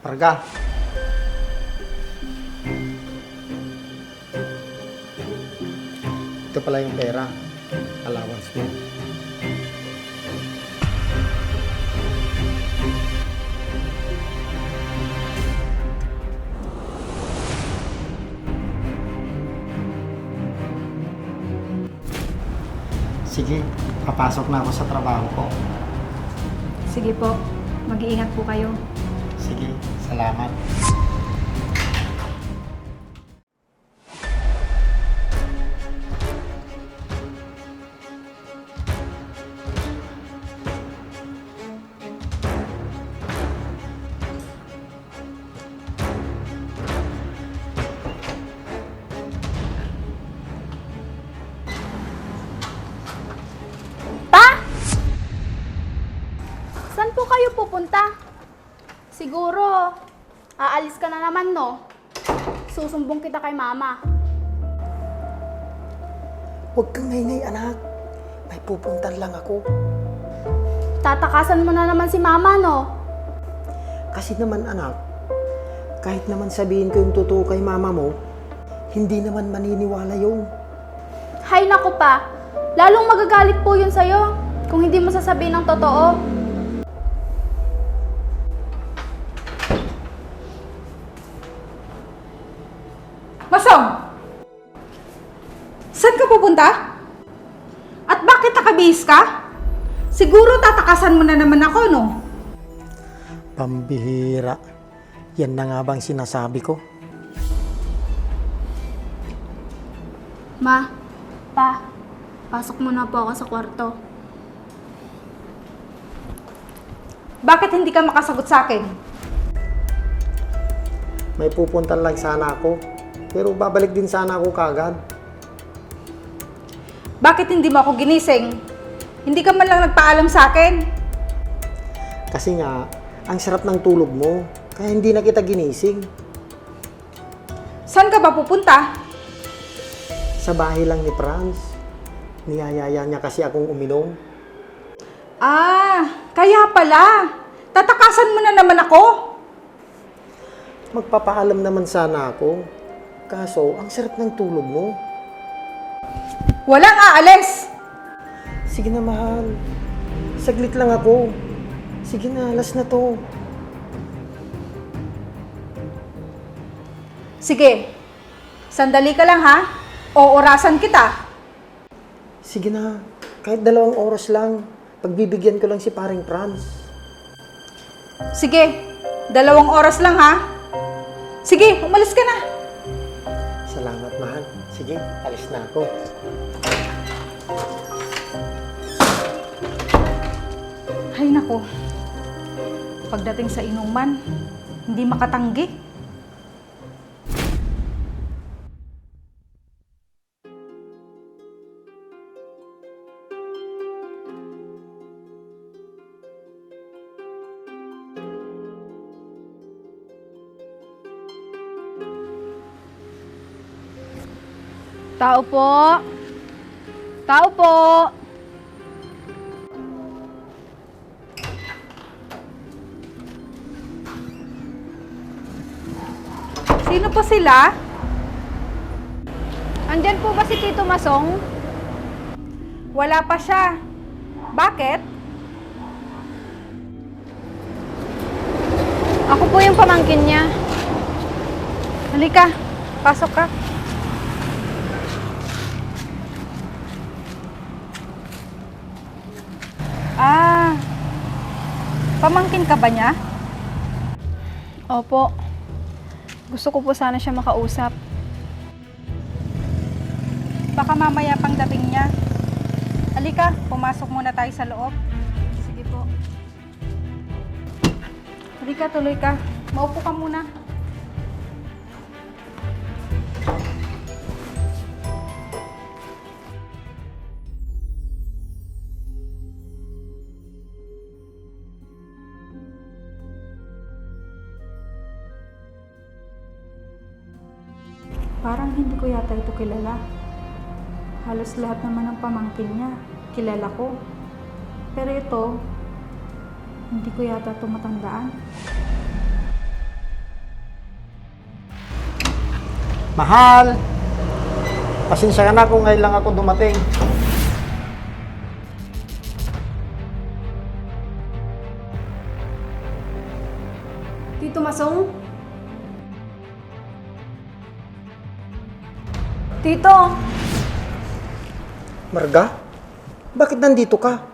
Parga. Ito pala yung pera. Allowance mo. Sige, papasok na ako sa trabaho ko. Sige po, mag-iingat po kayo. Sige, salamat. Susumbong kita kay mama. Huwag kang maingay, anak. May pupuntan lang ako. Tatakasan mo na naman si mama, no? Kasi naman, anak, kahit naman sabihin ko yung totoo kay mama mo, hindi naman maniniwala yun. Hay naku pa, lalong magagalit po yun sa'yo kung hindi mo sasabihin ng totoo. Saan ka pupunta? At bakit nakabihis ka? Siguro tatakasan mo na naman ako, no? Pambihira. Yan na nga bang sinasabi ko? Ma, pa, pasok muna po ako sa kwarto. Bakit hindi ka makasagot sa akin? May pupuntan lang sana ako. Pero babalik din sana ako kagad. Bakit hindi mo ako ginising? Hindi ka man lang nagpaalam sa akin? Kasi nga, ang sarap ng tulog mo. Kaya hindi na kita ginising. Saan ka ba pupunta? Sa bahay lang ni Franz. Niyayaya niya kasi akong uminom. Ah, kaya pala. Tatakasan mo na naman ako. Magpapaalam naman sana ako. Kaso, ang sarap ng tulog mo. Walang aalis. Sige na, mahal. Saglit lang ako. Sige na, alas na to. Sige, sandali ka lang ha. Oorasan kita. Sige na, kahit dalawang oras lang. Pagbibigyan ko lang si paring Franz. Sige, dalawang oras lang ha. Sige, umalis ka na. Salamat, mahal. Sige, alis na ako. Ay nako. Pagdating sa inuman, hindi makatanggi. Tao po. Tao po. Sino po sila? Andyan po ba si Tito Masong? Wala pa siya. Bakit? Ako po yung pamangkin niya. Halika, pasok ka. Ah, pamangkin ka ba niya? Opo. Gusto ko po sana siya makausap. Baka mamaya pang dating niya. Halika, pumasok muna tayo sa loob. Sige po. Halika, tuloy ka. Maupo ka muna. Parang hindi ko yata ito kilala. Halos lahat naman ng pamangkin niya, kilala ko. Pero ito, hindi ko yata ito matandaan. Mahal! Pasensya ka na kung ngayon lang ako dumating. Tito Masong? Tito! Marga? Bakit nandito ka?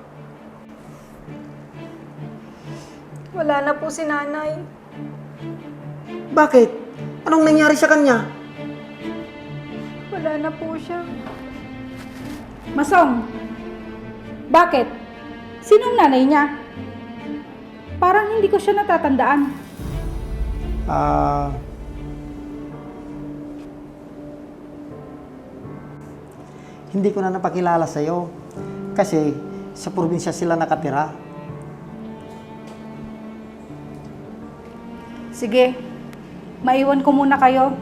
Wala na po si nanay. Bakit? Anong nangyari sa kanya? Wala na po siya. Masong, bakit? Sinong nanay niya? Parang hindi ko siya natatandaan. Ah... hindi ko na napakilala sa'yo. Kasi sa probinsya sila nakatira. Sige, maiwan ko muna kayo.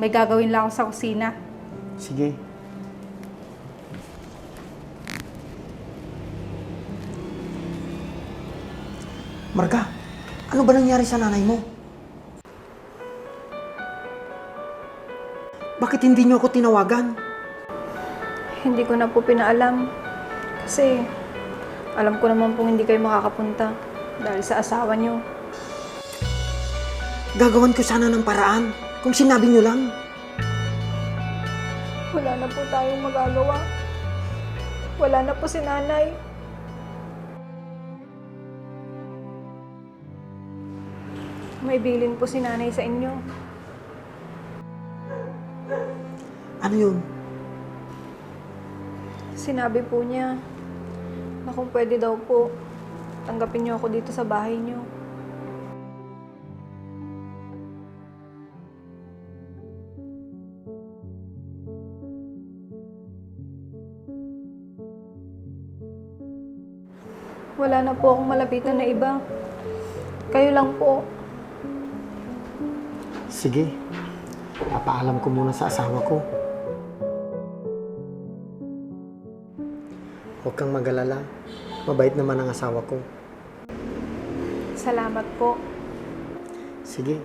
May gagawin lang ako sa kusina. Sige. Marga, ano ba nangyari sa nanay mo? Bakit hindi niyo ako tinawagan? Hindi ko na po pinaalam. Kasi alam ko naman pong hindi kayo makakapunta dahil sa asawa niyo. Gagawan ko sana ng paraan kung sinabi niyo lang. Wala na po tayong magagawa. Wala na po si nanay. May bilin po si nanay sa inyo. Ano yun? Sinabi po niya na kung pwede daw po, tanggapin niyo ako dito sa bahay niyo. Wala na po akong malapitan na iba. Kayo lang po. Sige. Papaalam ko muna sa asawa ko. Huwag kang magalala. Mabait naman ang asawa ko. Salamat po. Sige,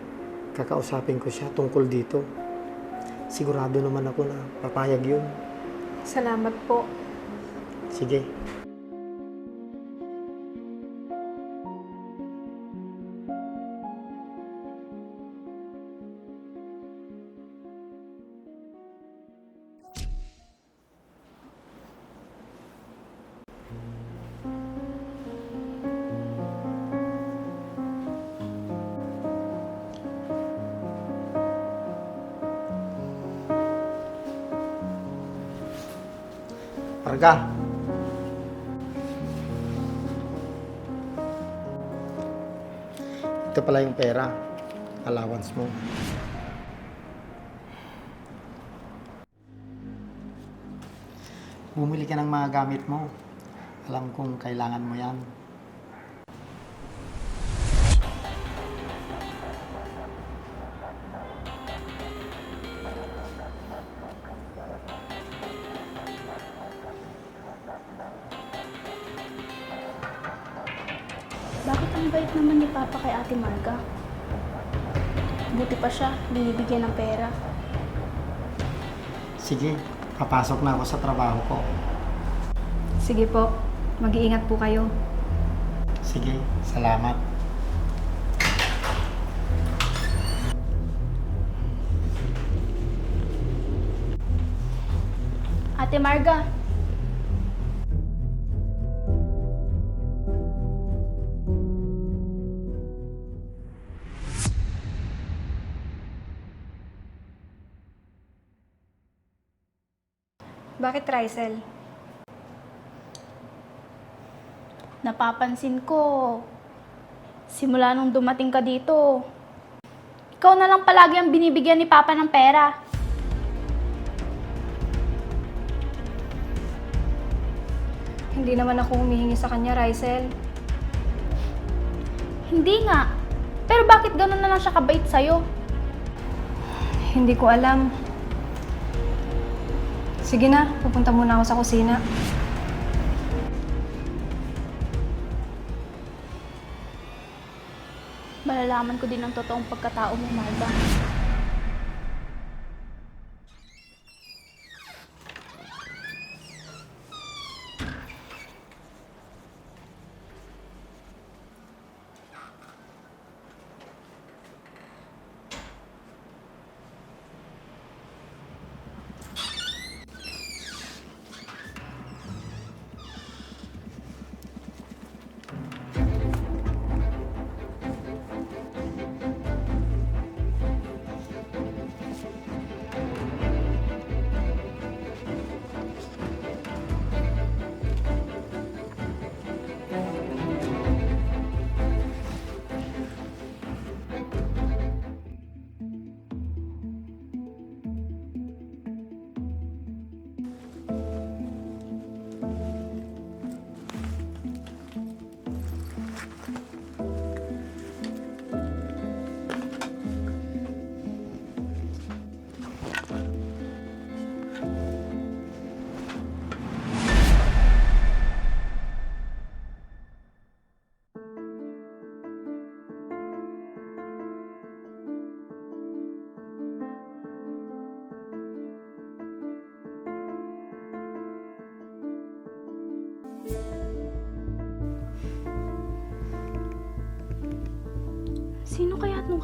kakausapin ko siya tungkol dito. Sigurado naman ako na papayag yun. Salamat po. Sige. Parga. Ito pala yung pera. Allowance mo. Bumili ka ng mga gamit mo. Alam kong kailangan mo yan. Bakit ang bait naman ni Papa kay Ate Marga? Buti pa siya, binibigyan ng pera. Sige, papasok na ako sa trabaho ko. Sige po. Mag-iingat po kayo. Sige, salamat. Ate Marga, Bakit Rysel? Napapansin ko, simula nung dumating ka dito, ikaw na lang palagi ang binibigyan ni Papa ng pera. Hindi naman ako humihingi sa kanya, Rysel. Hindi nga. Pero bakit ganun na lang siya kabait sa'yo? Hindi ko alam. Sige na, pupunta muna ako sa kusina. Malalaman ko din ang totoong pagkatao mo, Marga.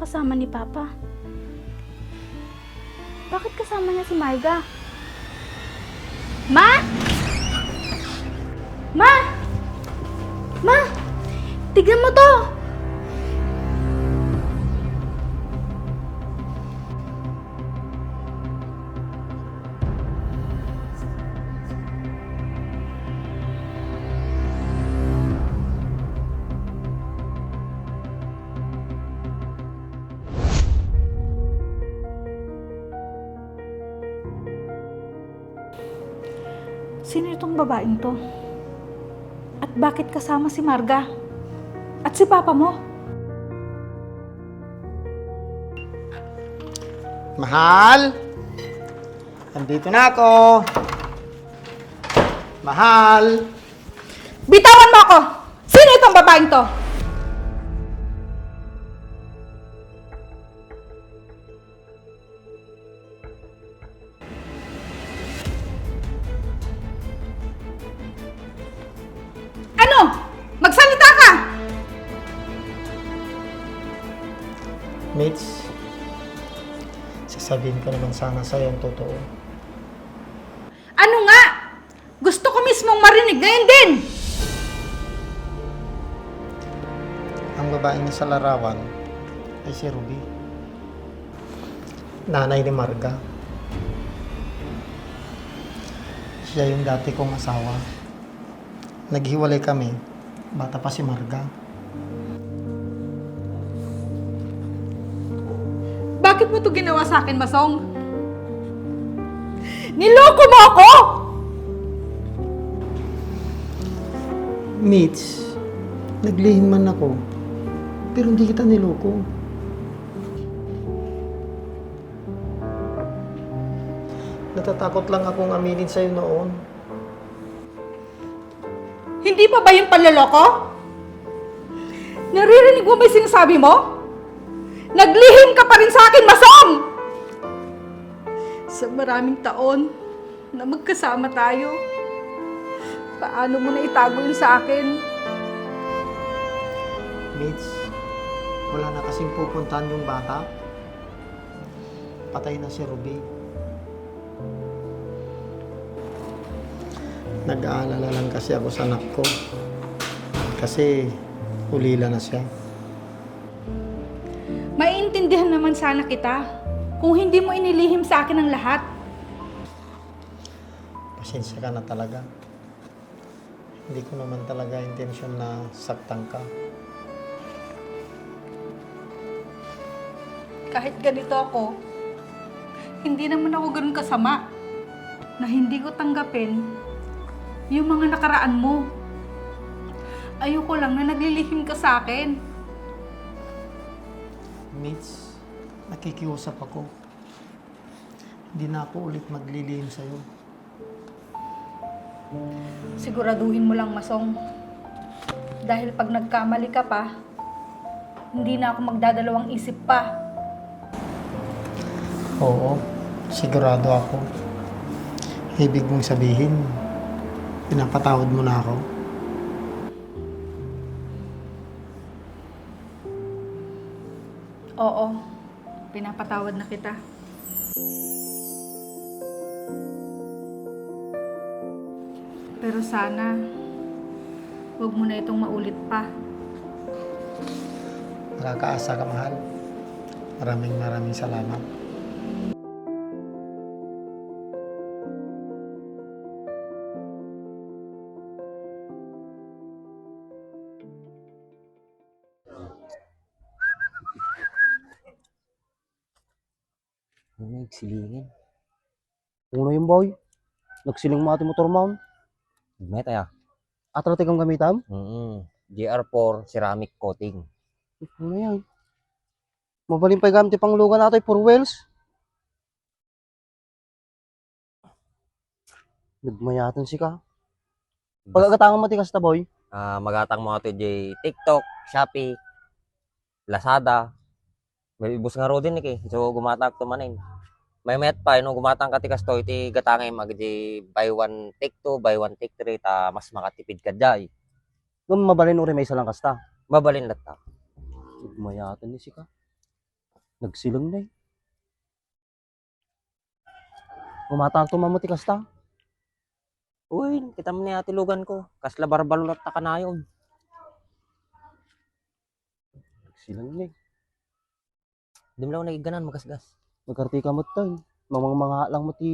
Kasama ni Papa? Bakit kasama niya si Marga? Ma? Ma? Ma? Tignan mo to! Sino itong babaeng to? At bakit kasama si Marga? At si Papa mo? Mahal! Andito na ako! Mahal! Bitawan mo ako! Sino itong babaeng to? Mitch, sasabihin ko naman sana sa'yo ang totoo. Ano nga? Gusto ko mismong marinig ngayon din! Ang babaeng sa larawan ay si Ruby. Nanay ni Marga. Siya yung dati kong asawa. Naghiwalay kami. Bata pa si Marga. Bakit mo to ginawa sa akin, Masong? Niloko mo ako! Mitch, naglihim man ako. Pero hindi kita niloko. Natatakot lang akong aminin sa'yo noon. Hindi pa ba yung panloloko? Naririnig mo ba yung sinasabi mo? Naglihim ka pa rin sa akin, Masong! Sa maraming taon na magkasama tayo, paano mo na itago yun sa akin? Mitch, wala na kasing pupuntahan yung bata. Patay na si Ruby. Nag-aalala lang kasi ako sa anak ko. Kasi ulila na siya. Maiintindihan naman sana kita kung hindi mo inilihim sa akin ang lahat. Pasensya ka na talaga. Hindi ko naman talaga intensyon na saktan ka. Kahit ganito ako, hindi naman ako ganun kasama na hindi ko tanggapin yung mga nakaraan mo. Ayoko lang na naglilihim ka sa akin. Mitch, nakikiusap ako. Hindi na ako ulit maglilihim sa'yo. Siguraduhin mo lang, Masong. Dahil pag nagkamali ka pa, hindi na ako magdadalawang isip pa. Oo, sigurado ako. Ibig mong sabihin, pinapatawad mo na ako. Oo, pinapatawad na kita. Pero sana, huwag mo na itong maulit pa. Nakakaasa ka, mahal. Maraming maraming salamat. Ano nagsilingin? Uno yung boy. Nagsiling mo ating motor mount. May tayo. Atro kang gamitam. Mm GR4 ceramic coating. Ano yan? Mabaling pa gamit pang lugan natin for wheels. Nagmayatan si ka. Pagkakatangan mo tikas ta boy. Ah, magatang mo ito di TikTok, Shopee, Lazada. May ibus nga ro din eh. So gumatang to manin. May met pa no gumatang ka tikas to iti gatangay mag di buy one take two, buy one take three ta mas makatipid ka jay. Kung mabalin uri may isa lang kasta. Mabalin latta. Mayatan ni si ka. Nagsilang na eh. Kumatang to mamuti kasta. Uy, kita mo ni lugan ko. Kasla barbalot ta kanayon. Nagsilang na eh. Di mo lang nagiganan magasgas. Nagkarti ka mo tayo. Mamang mga lang mo ti